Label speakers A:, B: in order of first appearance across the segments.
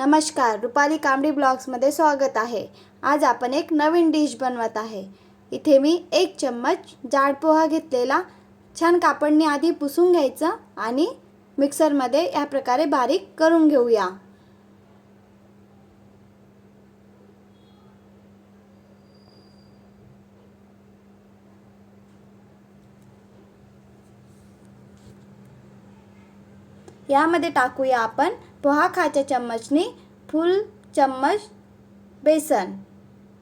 A: नमस्कार रुपाली कांबडी ब्लॉग्समध्ये स्वागत आहे. आज आपण एक नवीन डिश बनवत आहे. इथे मी एक चम्मच जाड पोहा घेतलेला छान कापडने आधी पुसून घ्यायचं आणि मिक्सरमध्ये या प्रकारे बारीक करून घेऊया. यामध्ये टाकूया आपण पोहा खाच्या चम्मचनी फुल चम्मच बेसन.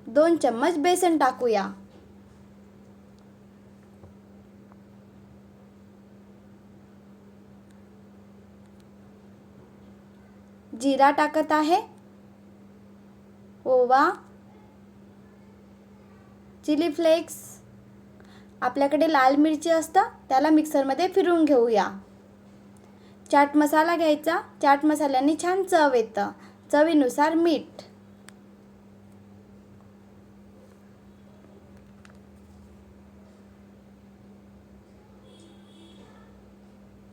A: दोन चम्मच बेसन टाकूया. जिरा टाकत आहे. ओवा. Chilli flakes. आपल्याकडे लाल मिरची असतं त्याला मिक्सरमध्ये फिरून घेऊया. चाट मसाला घ्यायचा. चाट मसाल्याने छान चव येतं. चवीनुसार मीठ.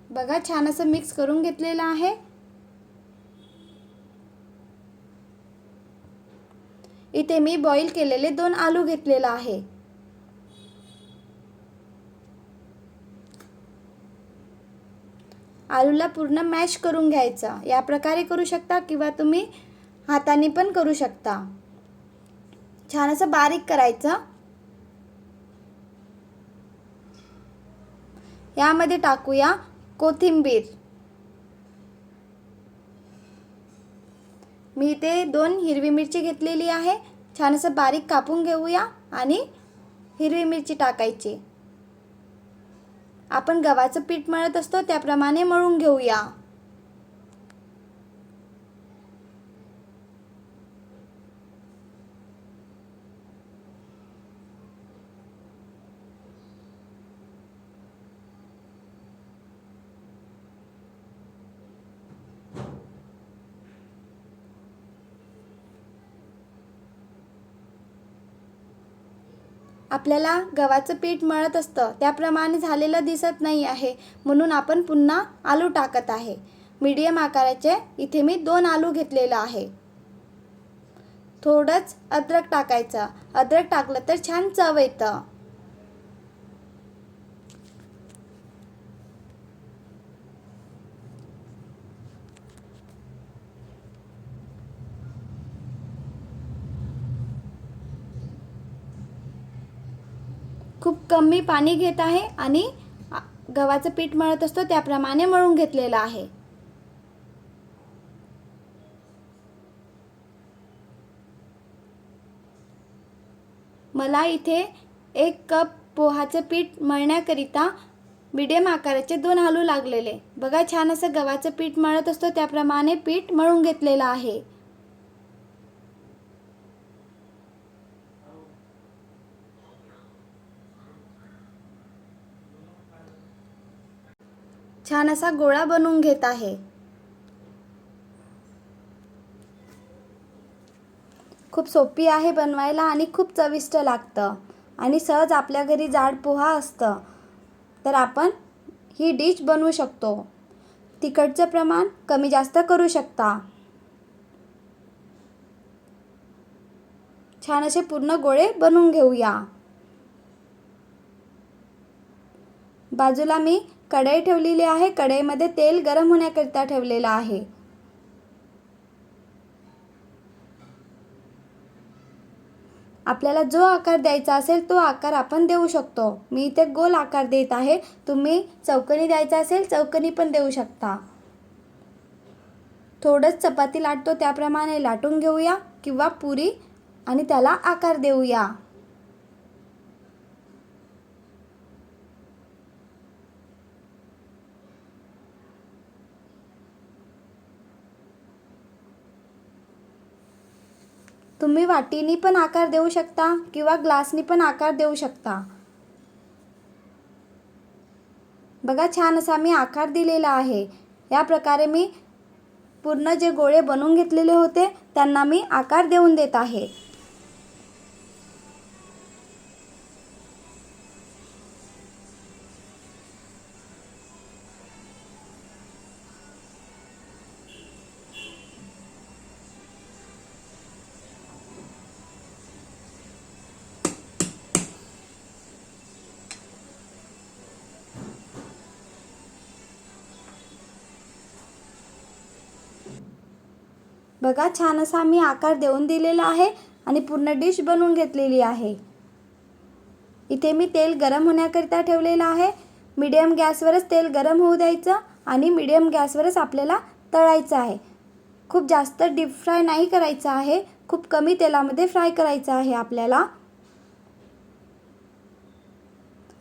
A: बघा छान असं मिक्स करून घेतलेलं आहे. इथे मी बॉईल केलेले दोन आलू घेतलेला आहे. आलूला पूर्ण मॅश करून घ्यायचा. या प्रकारे करू शकता किंवा तुम्ही हाताने पण करू शकता. छान असं बारीक करायचं. यामध्ये टाकूया कोथिंबीर. मी इथे दोन हिरवी मिरची घेतलेली आहे. छान असं बारीक कापून घेऊया आणि हिरवी मिरची टाकायची. आपण गव्हाचं पीठ मळत असतो त्याप्रमाणे मळून घेऊया. आपल्याला गव्हाचं पीठ मळत असतं. त्याप्रमाणे झालेलं दिसत नाही आहे. म्हणून आपण पुन्हा आलू टाकत आहे. मीडियम आकाराचे इथे मी दोन आलू घेतलेलं आहे. थोडंच अद्रक टाकायचं. अद्रक टाकलं तर छान चव येतं. खूप कमी पाणी घेत आहे आणि गव्हाचं पीठ मळत असतो त्याप्रमाणे मळून घेतलेलं आहे. मला इथे एक कप पोहाचं पीठ मळण्याकरिता मीडियम आकाराचे दोन आलू लागलेले. बघा छान असं गव्हाचं पीठ मळत असतो त्याप्रमाणे पीठ मळून घेतलेलं आहे. छान असा गोळा बनवून घेत आहे. खूप सोपी आहे बनवायला आणि खूप चविष्ट लागतं. आणि सहज आपल्या घरी जाड पोहा असतं. तर आपण ही डिश बनवू शकतो. तिखटचं प्रमाण कमी जास्त करू शकता. छान असे पूर्ण गोळे बनवून घेऊया. बाजूला मी कढई ठेवलेली आहे. कढईमध्ये तेल गरम होण्याकरिता ठेवलेलं आहे. आपल्याला जो आकार द्यायचा असेल तो आकार आपण देऊ शकतो. मी इथे गोल आकार देत आहे. तुम्ही चौकनी द्यायचा असेल चौकनी पण देऊ शकता. थोडंच चपाती लाटतो त्याप्रमाणे लाटून घेऊया किंवा पुरी आणि त्याला आकार देऊया. तुम्ही वाटीनी पण आकार देऊ शकता किंवा ग्लासनी पण आकार देऊ शकता. बघा छान असा मी आकार दिलेला आहे. या प्रकारे मी पूर्ण जे गोळे बनवून घेतलेले होते त्यांना मी आकार देऊन देत आहे. बघा छान असा मी आकार देऊन दिलेला आहे आणि पूर्ण डिश बनवून घेतलेली आहे. इथे मी तेल गरम होण्याकरिता ठेवलेलं आहे. मीडियम गॅसवरच तेल गरम होऊ द्यायचं आणि मीडियम गॅसवरच आपल्याला तळायचं आहे. खूप जास्त डीप फ्राय नाही करायचं आहे. खूप कमी तेलामध्ये फ्राय करायचं आहे आपल्याला.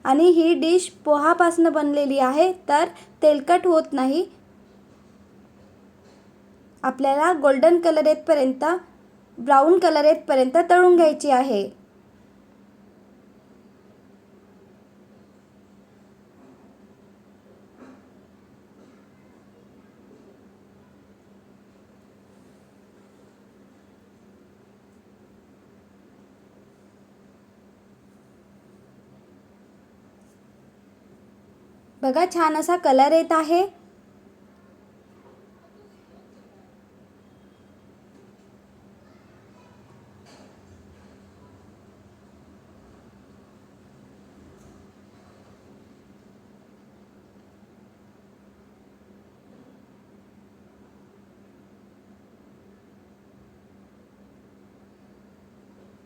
A: आणि ही डिश पोहापासून बनलेली आहे तर तेलकट होत नाही. आपल्याला गोल्डन कलर येतपर्यंत ब्राऊन कलर येतपर्यंत तळून घ्यायची आहे. बघा छान असा कलर येत आहे.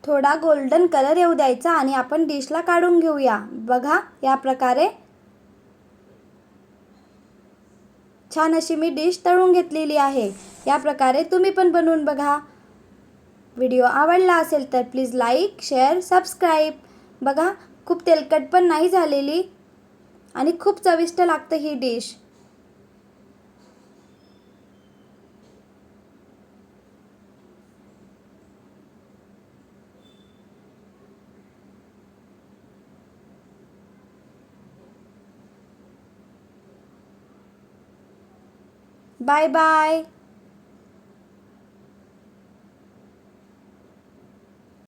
A: थोडा गोल्डन कलर येऊ द्यायचा आणि आपण डिशला काढून घेऊया. बघा या प्रकारे. छान अशी मी डिश तळून घेतलेली आहे. या प्रकारे तुम्ही पण बनवून बघा. व्हिडिओ आवडला असेल तर प्लीज लाईक शेअर सबस्क्राईब बघा खूप तेलकट पण नाही झालेली आणि खूप चविष्ट लागतं ही डिश Bye bye.